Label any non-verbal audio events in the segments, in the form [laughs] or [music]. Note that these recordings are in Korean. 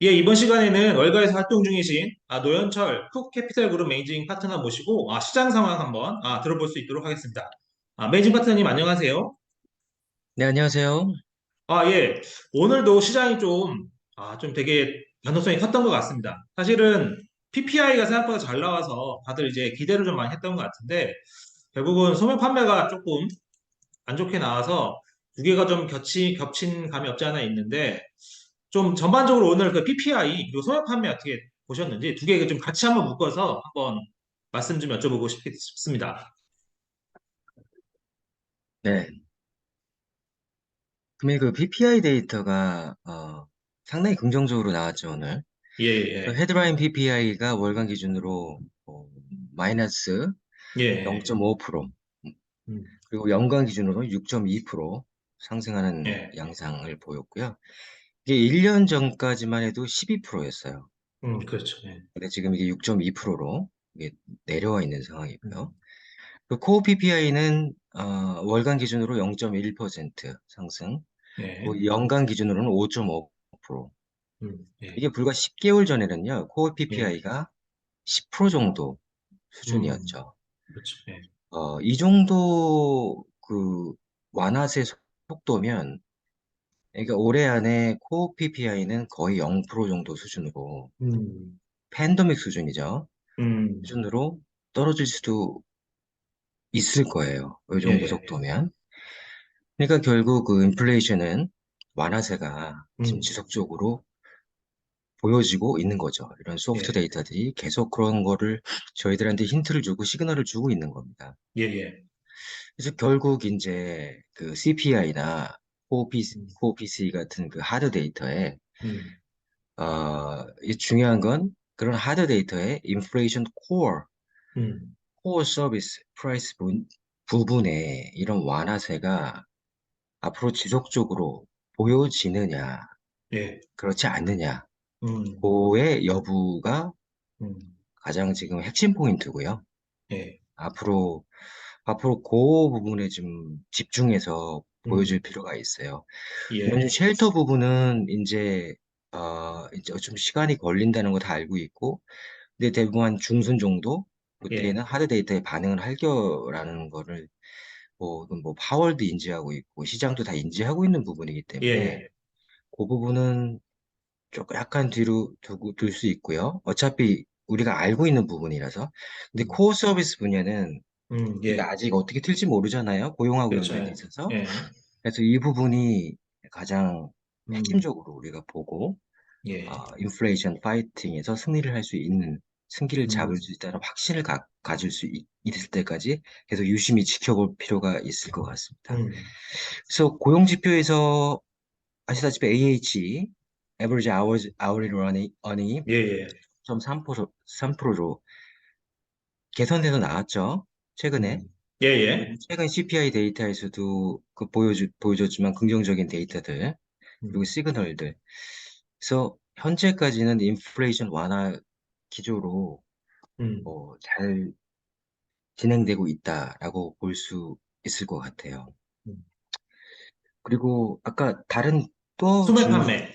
예, 이번 시간에는 월가에서 활동 중이신 아, 노현철 쿡캐피탈 그룹 매니징 파트너 모시고 아, 시장 상황 한번 아, 들어볼 수 있도록 하겠습니다. 아, 매니징 파트너님 안녕하세요. 네, 안녕하세요. 아, 예. 오늘도 시장이 좀, 아, 좀 되게 변동성이 컸던 것 같습니다. 사실은 PPI가 생각보다 잘 나와서 다들 이제 기대를 좀 많이 했던 것 같은데 결국은 소매 판매가 조금 안 좋게 나와서 두 개가 좀 겹치, 겹친 감이 없지 않아 있는데 좀 전반적으로 오늘 그 PPI 그리고 소매 판매 어떻게 보셨는지 두 개 좀 같이 한번 묶어서 한번 말씀 좀 여쭤보고 싶, 싶습니다. 네. 그러면 그 PPI 데이터가 어, 상당히 긍정적으로 나왔죠, 오늘. 예, 그 예, 헤드라인 PPI가 월간 기준으로 어, 마이너스 예, 예, 0.5%, 음, 그리고 연간 기준으로 6.2% 상승하는 예, 양상을 보였고요. 이게 1년 전까지만 해도 12%였어요. 음, 그렇죠. 예, 근데 지금 이게 6.2%로 이게 내려와 있는 상황이고요. 음, 그 코어 PPI는 어, 월간 기준으로 0.1% 상승, 예, 그 연간 기준으로는 5.5%. 음, 예, 이게 불과 10개월 전에는요, 코어 예, PPI가 10% 정도 음, 수준이었죠. 그렇죠. 예, 어, 이 정도 그 완화세 속도면, 그러니까 올해 안에 코어 PPI는 거의 0% 정도 수준으로, 음, 팬데믹 수준이죠. 음, 수준으로 떨어질 수도 있을 거예요. 이 예, 정도 예, 예, 속도면. 그러니까 결국 그 인플레이션은 완화세가 지금 음, 지속적으로 보여지고 있는 거죠. 이런 소프트 예, 데이터들이 계속 그런 거를 저희들한테 힌트를 주고 시그널을 주고 있는 겁니다. 예, 예, 그래서 결국 이제 그 CPI나 음, 코어PC 같은 그 하드 데이터에 음, 어, 이 중요한 건 그런 하드 데이터의 인플레이션 코어, 음, 코어 서비스 프라이스 부분에 이런 완화세가 앞으로 지속적으로 보여지느냐, 예, 그렇지 않느냐, 음, 그의 여부가 음, 가장 지금 핵심 포인트고요. 예, 앞으로, 앞으로 그 부분에 좀 집중해서 보여줄 음, 필요가 있어요. 예, 쉘터 부분은 이제, 어, 이제 좀 시간이 걸린다는 거 다 알고 있고, 근데 대부분 한 중순 정도? 그때는 예, 하드 데이터에 반응을 할 거라는 거를 뭐, 뭐, 파월도 인지하고 있고, 시장도 다 인지하고 있는 부분이기 예, 때문에, 예, 그 부분은 조금 약간 뒤로 두고 둘 수 있고요. 어차피 우리가 알고 있는 부분이라서. 근데 음, 코어 서비스 분야는 음, 예, 아직 어떻게 튈지 모르잖아요. 고용하고 그렇죠. 연관돼 예, 있어서. 예, 그래서 이 부분이 가장 음, 핵심적으로 우리가 보고, 어, 예, 인플레이션 파이팅에서 승리를 할 수 있는, 승기를 음, 잡을 수 있다는 확신을 가, 가질 수 있, 있을 때까지 계속 유심히 지켜볼 필요가 있을 것 같습니다. 음, 그래서 고용 지표에서 아시다시피 AH, Average Hours, Hourly Earning- 예, 예, 3%, 3%로 개선돼서 나왔죠. 최근에. 음, 예, 예, 그리고 최근 CPI 데이터에서도 그 보여주, 보여줬지만 긍정적인 데이터들, 그리고 음, 시그널들. 그래서 현재까지는 인플레이션 완화 기조로 음, 어, 잘 진행되고 있다라고 볼 수 있을 것 같아요. 음. 그리고 아까 다른 또 소매 질문, 판매,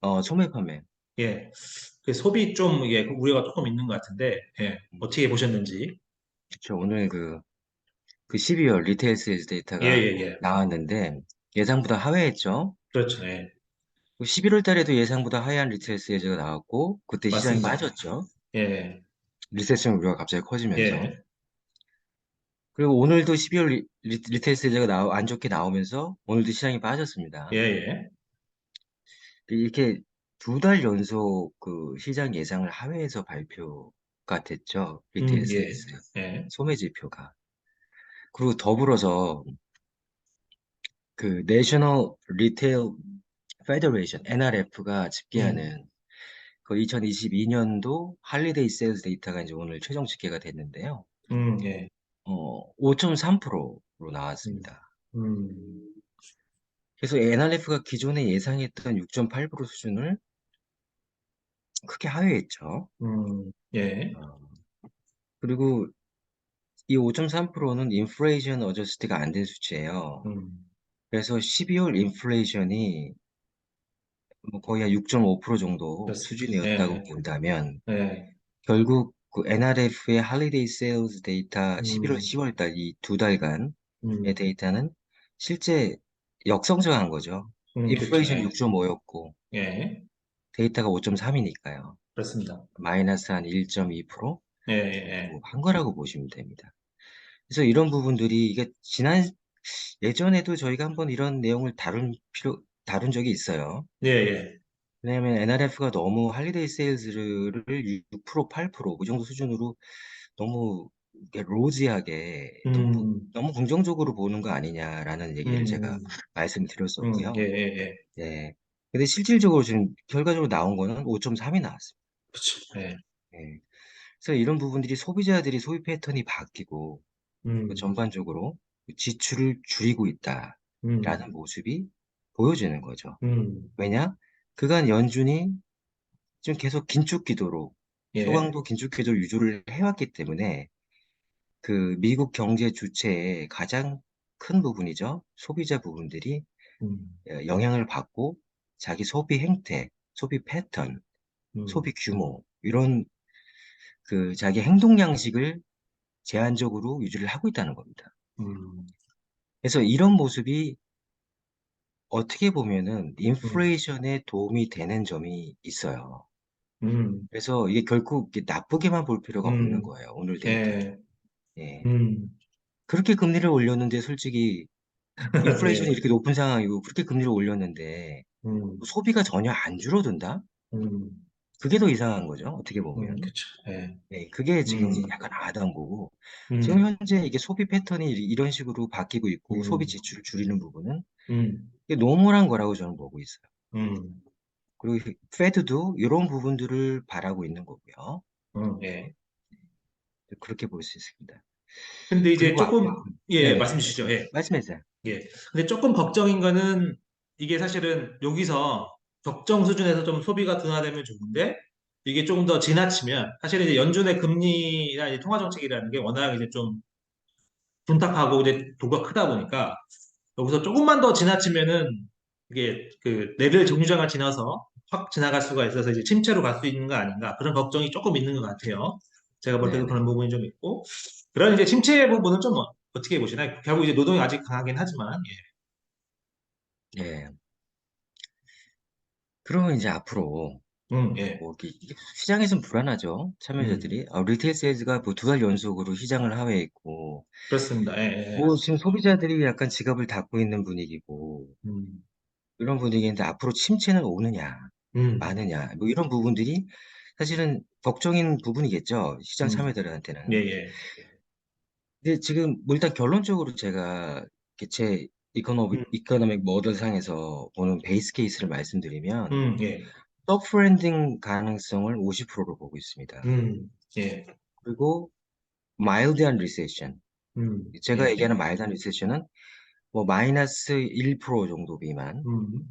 어, 소매 판매. 예, 그 소비 좀 이게 우려가 조금 있는 것 같은데, 예, 음, 어떻게 보셨는지, 그쵸. 오늘 그, 그 12월 리테일 세일즈 예, 데이터가 예, 예, 나왔는데 예상보다 하회했죠. 그렇죠, 예, 11월 달에도 예상보다 하회한 리테일 세일즈가 나왔고 그때 시장이 맞습니다, 빠졌죠. 예, 리세션 우려가 갑자기 커지면서. 예, 그리고 오늘도 12월 리, 리, 리테일 세일즈가 나오, 안 좋게 나오면서 오늘도 시장이 예, 빠졌습니다. 예, 이렇게 두 달 연속 그 시장 예상을 하회해서 발표가 됐죠. 리테일 음, 예, 세일즈 예, 소매 지표가. 그리고 더불어서 그 내셔널 리테일 페더레이션 NRF가 음, 집계하는 그 2022년도 할리데이 세일즈 데이터가 이제 오늘 최종 집계가 됐는데요. 음, 예, 어, 5.3%로 음, 나왔습니다. 음, 그래서 NRF가 기존에 예상했던 6.8% 수준을 크게 하회했죠. 음, 예, 어, 그리고 이 5.3%는 인플레이션 어저스트가 안 된 수치예요. 음, 그래서 12월 인플레이션이 뭐 거의 한 6.5% 정도 그렇습니다. 수준이었다고 예, 본다면 예, 결국 그 NRF의 할리데이 세일즈 데이터 11월, 음, 10월 달 이 두 달간의 음, 데이터는 실제 역성장한 거죠. 음, 그렇죠. 인플레이션 예, 6.5였고 예, 데이터가 5.3이니까요. 그렇습니다. 마이너스 한 1.2% 예, 예, 정도 한 거라고 보시면 됩니다. 그래서 이런 부분들이 이게 지난 예전에도 저희가 한번 이런 내용을 다룬 필요 다룬 적이 있어요. 예, 예, 왜냐하면 NRF가 너무 할리데이 세일즈를 6%, 8%, 그 정도 수준으로 너무 로지하게 너무, 부- 음, 너무 긍정적으로 보는 거 아니냐라는 얘기를 제가 음, 음, 예, 말씀드렸었고요. 예, 예, 예. 근데 실질적으로 지금 결과적으로 나온 거는 5.3이 나왔습니다. 그렇죠. 예, 예. 그래서 이런 부분들이 소비자들이 소비 패턴이 바뀌고 그 음, 전반적으로 지출을 줄이고 있다라는 음, 모습이 보여지는 거죠. 음, 왜냐? 그간 연준이 지금 계속 긴축 기도로 예, 초강도 긴축 기도를 유지를 해왔기 때문에 그 미국 경제 주체의 가장 큰 부분이죠. 소비자 부분들이 음, 어, 영향을 받고 자기 소비 행태, 소비 패턴, 음, 소비 규모 이런 그 자기 행동 양식을 제한적으로 유지를 하고 있다는 겁니다. 음, 그래서 이런 모습이 어떻게 보면은 음, 인플레이션에 도움이 되는 점이 있어요. 음, 그래서 이게 결국 나쁘게만 볼 필요가 없는 음, 거예요. 오늘 데이터도. 예, 예. 음, 그렇게 금리를 올렸는데 솔직히 [laughs] 인플레이션이 예, 이렇게 높은 상황이고 그렇게 금리를 올렸는데 음, 소비가 전혀 안 줄어든다? 음, 그게 더 이상한 거죠. 어떻게 음, 보면. 그렇죠. 예, 네, 그게 지금 음, 약간 아담 거고 지금 음, 현재 이게 소비 패턴이 이- 이런 식으로 바뀌고 있고 소비 음, 지출을 줄이는 부분은 음, 이게 노멀한 거라고 저는 보고 있어요. 음, 그리고 페드도 이런 부분들을 바라고 있는 거고요. 음, 예. 그렇게 볼 수 있습니다. 근데 이제 그리고 조금, 앞으로 예, 예, 네네 말씀 주시죠. 예. 말씀해 주세요. 예. 근데 조금 걱정인 거는 이게 사실은 여기서 적정 수준에서 좀 소비가 둔화되면 좋은데 이게 조금 더 지나치면 사실은 이제 연준의 금리나 이제 통화 정책이라는 게 워낙 이제 좀 둔탁하고 이제 도가 크다 보니까 여기서 조금만 더 지나치면은 이게 그 내릴 정류장을 지나서 확 지나갈 수가 있어서 이제 침체로 갈 수 있는 거 아닌가 그런 걱정이 조금 있는 것 같아요. 제가 볼 때도 네네 그런 부분이 좀 있고 그런 이제 침체 부분은 좀 어- 어떻게 보시나요? 결국 이제 노동이 아직 강하긴 하지만 예. 그러면 이제 앞으로 예. 음, 예. 뭐 이게 이게 시장이 좀 불안하죠. 음, 참여자들이 아, 리테일 세일즈가 뭐두달 연속으로 시장을 하회했고 그렇습니다. 예, 예. 뭐 지금 소비자들이 약간 지갑을 닫고 있는 분위기고 음, 이런 분위기인데 앞으로 침체는 오느냐 음, 마느냐 뭐 이런 부분들이 사실은 걱정인 부분이겠죠. 시장 음, 예, 참여자들한테는. 예. 근데 지금 뭐 일단 결론적으로 제가 이렇게 제 이코노믹, 음, 이코노믹 모델 상에서 보는 베이스 케이스를 말씀드리면 음, 예. 서프랜딩 가능성을 50%로 보고 있습니다. 음, 예. 그리고 마일드한 리세션. 음, 제가 예, 얘기하는 예. 마일드한 리세션은 뭐 마이너스 1% 정도 미만. 음,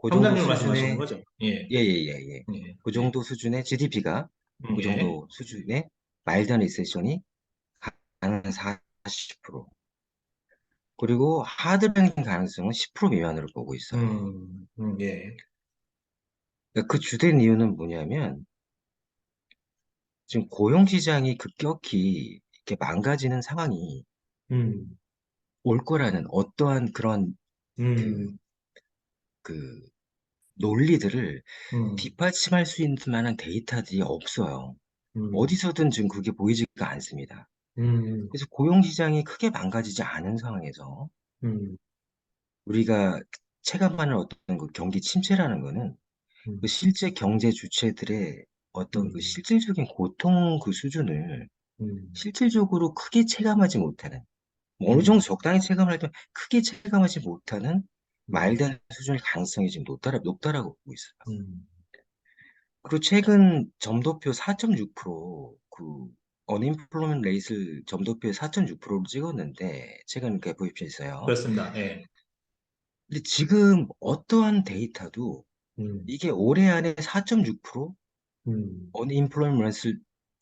그 정도 수준의 거죠? 예, 예, 예, 예, 예. 예, 그 예. 정도 수준의 GDP가 음, 그 예. 정도 수준의 마일드한 리세션이 가능한 40%. 그리고 하드랜딩 가능성은 10% 미만으로 보고 있어요. 음, 음, 예. 그러니까 그 주된 이유는 뭐냐면 지금 고용 시장이 급격히 이렇게 망가지는 상황이 음, 올 거라는 어떠한 그런 그, 음, 그 논리들을 음, 뒷받침할 수 있는 만한 데이터들이 없어요. 음, 어디서든 지금 그게 보이지가 않습니다. 음, 그래서 고용 시장이 크게 망가지지 않은 상황에서 음, 우리가 체감하는 어떤 그 경기 침체라는 거는 그 음, 실제 경제 주체들의 어떤 그 음, 실질적인 고통 그 수준을 음, 실질적으로 크게 체감하지 못하는, 뭐 어느 정도 음, 적당히 체감할 때 크게 체감하지 못하는 음, 말도 안 되는 수준의 가능성이 지금 높다라, 높다라고 보고 있어요. 음, 그리고 최근 점도표 4.6%, 그, 언임플로먼트 레이트를 점도표에 4.6%로 찍었는데, 최근 그 FOMC에서요. 그렇습니다. 예. 근데 지금 어떠한 데이터도 음, 이게 올해 안에 4.6% 음, 언임플로먼트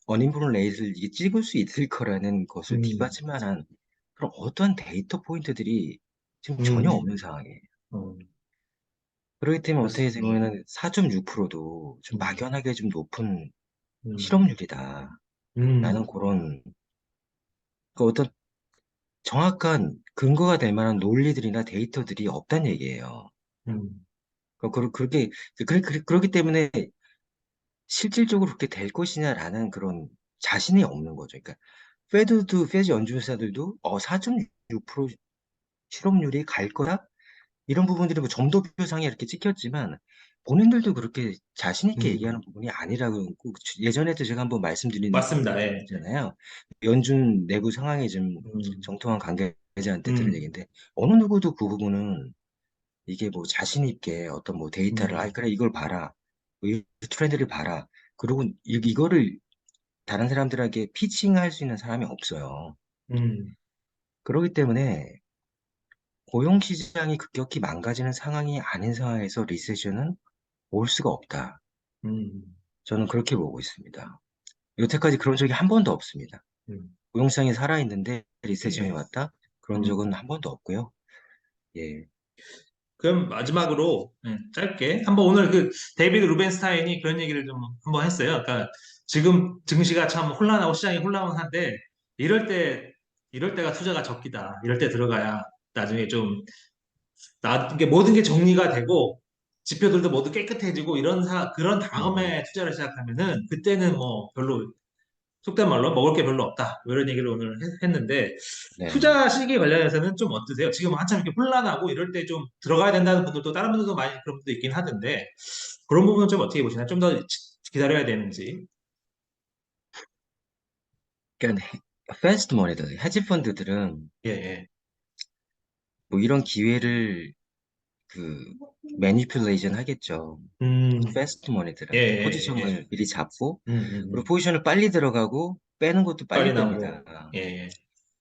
언임플로먼트 레이트를 이게 찍을 수 있을 거라는 것을 음, 뒷받침하는 그런 어떠한 데이터 포인트들이 지금 전혀 음, 없는 상황이에요. 음. 그렇기 때문에 어떻게. 보면은 4.6%도 좀 음, 막연하게 좀 높은 음, 실업률이다. 라는 음, 그런 그 어떤 정확한 근거가 될 만한 논리들이나 데이터들이 없다는 얘기예요. 음, 그, 그, 그렇게, 그, 그, 그렇기 때문에 실질적으로 그렇게 될 것이냐라는 그런 자신이 없는 거죠. 그러니까, 페드도, 페드 연준사들도, 어, 4.6% 실업률이 갈 거다? 이런 부분들이 뭐 점도표상에 이렇게 찍혔지만, 본인들도 그렇게 자신 있게 음. 얘기하는 부분이 아니라고, 그 예전에도 제가 한번 말씀드린 맞습니다. 적이 예. 연준 내부 상황이 좀 음, 정통한 관계자한테 들은 음, 얘기인데, 어느 누구도 그 부분은 이게 뭐 자신 있게 어떤 뭐 데이터를, 아, 음, 그래, 이걸 봐라. 이 트렌드를 봐라. 그리고 이, 이거를 다른 사람들에게 피칭할 수 있는 사람이 없어요. 음, 그렇기 때문에 고용 시장이 급격히 망가지는 상황이 아닌 상황에서 리세션은 올 수가 없다. 음, 저는 그렇게 보고 있습니다. 여태까지 그런 적이 한 번도 없습니다. 음. 고용 시장이 살아있는데 리세션이 예. 왔다? 그런 음. 적은 한 번도 없고요. 예. 그럼 마지막으로 예, 짧게 한번 오늘 그 데이비드 루벤스타인이 그런 얘기를 좀 한번 했어요. 그러니까 지금 증시가 참 혼란하고 시장이 혼란한데 이럴 때 이럴 때가 투자가 적기다. 이럴 때 들어가야 나중에 좀 나, 이게 모든 게 정리가 되고 지표들도 모두 깨끗해지고 이런 사 그런 음, 다음에 투자를 시작하면은 그때는 뭐 별로 속된 말로 먹을 게 별로 없다. 뭐 이런 얘기를 오늘 했, 는데 네. 투자 시기에 관련해서는 좀 어떠세요? 지금 한참 이렇게 혼란하고 이럴 때 좀 들어가야 된다는 분들도 다른 분들도 많이 그런 분도 있긴 하던데 그런 부분은 좀 어떻게 보시나요? 좀 더 기다려야 되는지. 그러니까 패스트 머니들, 헤지 펀드들은 예, 예. 뭐 이런 기회를 그 매니플레이션 하겠죠. 음, 패스트 예, 머니들은 예, 예. 포지션을 미리 잡고 음, 음, 그리고 음. 포지션을 빨리 들어가고 빼는 것도 빨리 빨리. 나오고. 예, 예.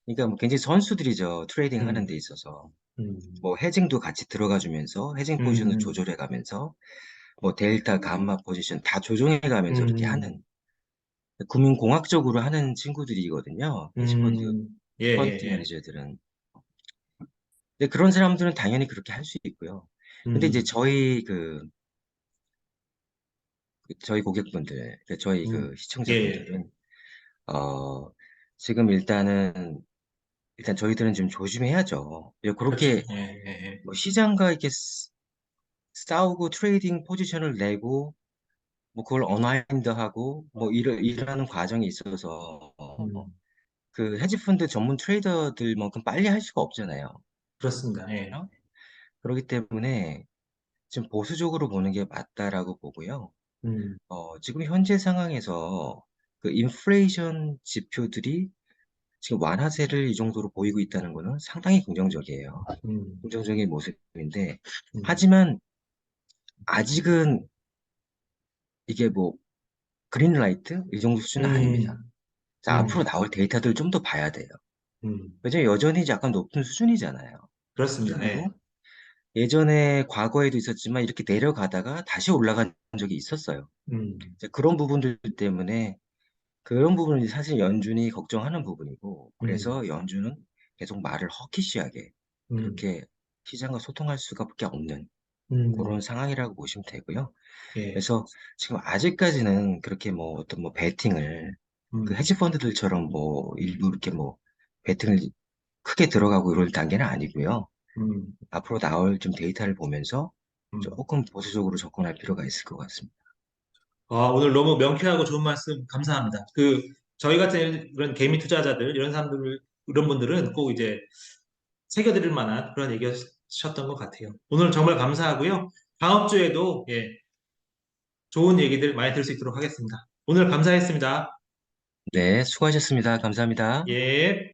그러니까 뭐 굉장히 선수들이죠. 트레이딩 하는 음, 데 있어서 음, 뭐 헤징도 같이 들어가 주면서 헤징 포지션을 음, 조절해 가면서 뭐 델타, 감마 포지션 다 조정해 가면서 이렇게 음, 하는 금융공학적으로 하는 친구들이거든요. 헤지펀드 음, 예, 예, 펀드 예. 매니저들은. 근데 그런 사람들은 당연히 그렇게 할 수 있고요. 근데 이제 음, 저희 그, 그 저희 고객분들, 그 저희 음, 그 예, 예. 시청자분들은 어 지금 일단은 일단 저희들은 좀 조심해야죠. 그렇죠. 그렇게 예, 예, 예. 뭐 시장과 이렇게 쓰- 싸우고 트레이딩 포지션을 내고 뭐 그걸 언와인드하고 뭐 이러, 일하는 과정이 있어서 음, 그 헤지펀드 전문 트레이더들만큼 빨리 할 수가 없잖아요. 그렇습니다. 예. 어? 그렇기 때문에 좀 보수적으로 보는 게 맞다라고 보고요. 음, 어, 지금 현재 상황에서 그 인플레이션 지표들이 지금 완화세를 이 정도로 보이고 있다는 것은 상당히 긍정적이에요. 음, 긍정적인 모습인데, 음, 하지만 아직은 이게 뭐 그린라이트 이 정도 수준은 아닙니다. 음, 자, 앞으로 음, 나올 데이터들 좀 더 봐야 돼요. 음. 왜냐면 여전히 약간 높은 수준이잖아요. 그렇습니다. 예. 그리고 예전에 과거에도 있었지만 이렇게 내려가다가 다시 올라간 적이 있었어요. 음, 이제 그런 부분들 때문에 그런 부분이 사실 연준이 걱정하는 부분이고, 음, 그래서 연준은 계속 말을 허키시하게 음, 그렇게 시장과 소통할 수밖에 없는 그런 음, 상황이라고 보시면 되고요. 예. 그래서 지금 아직까지는 그렇게 뭐 어떤 뭐 베팅을 그 음, 헤지 펀드들처럼 뭐 일부 이렇게 뭐 베팅을 크게 들어가고 이럴 단계는 아니고요. 음, 앞으로 나올 좀 데이터를 보면서 음. 조금 보수적으로 접근할 필요가 있을 것 같습니다. 아, 오늘 너무 명쾌하고 좋은 말씀 감사합니다. 그, 저희 같은 그런 개미 투자자들, 이런 사람들, 이런 분들은 꼭 이제 새겨드릴 만한 그런 얘기였던 것 같아요. 오늘 정말 감사하고요. 다음 주에도, 예, 좋은 얘기들 많이 들을 수 있도록 하겠습니다. 오늘 감사했습니다. 네, 수고하셨습니다. 감사합니다. 예.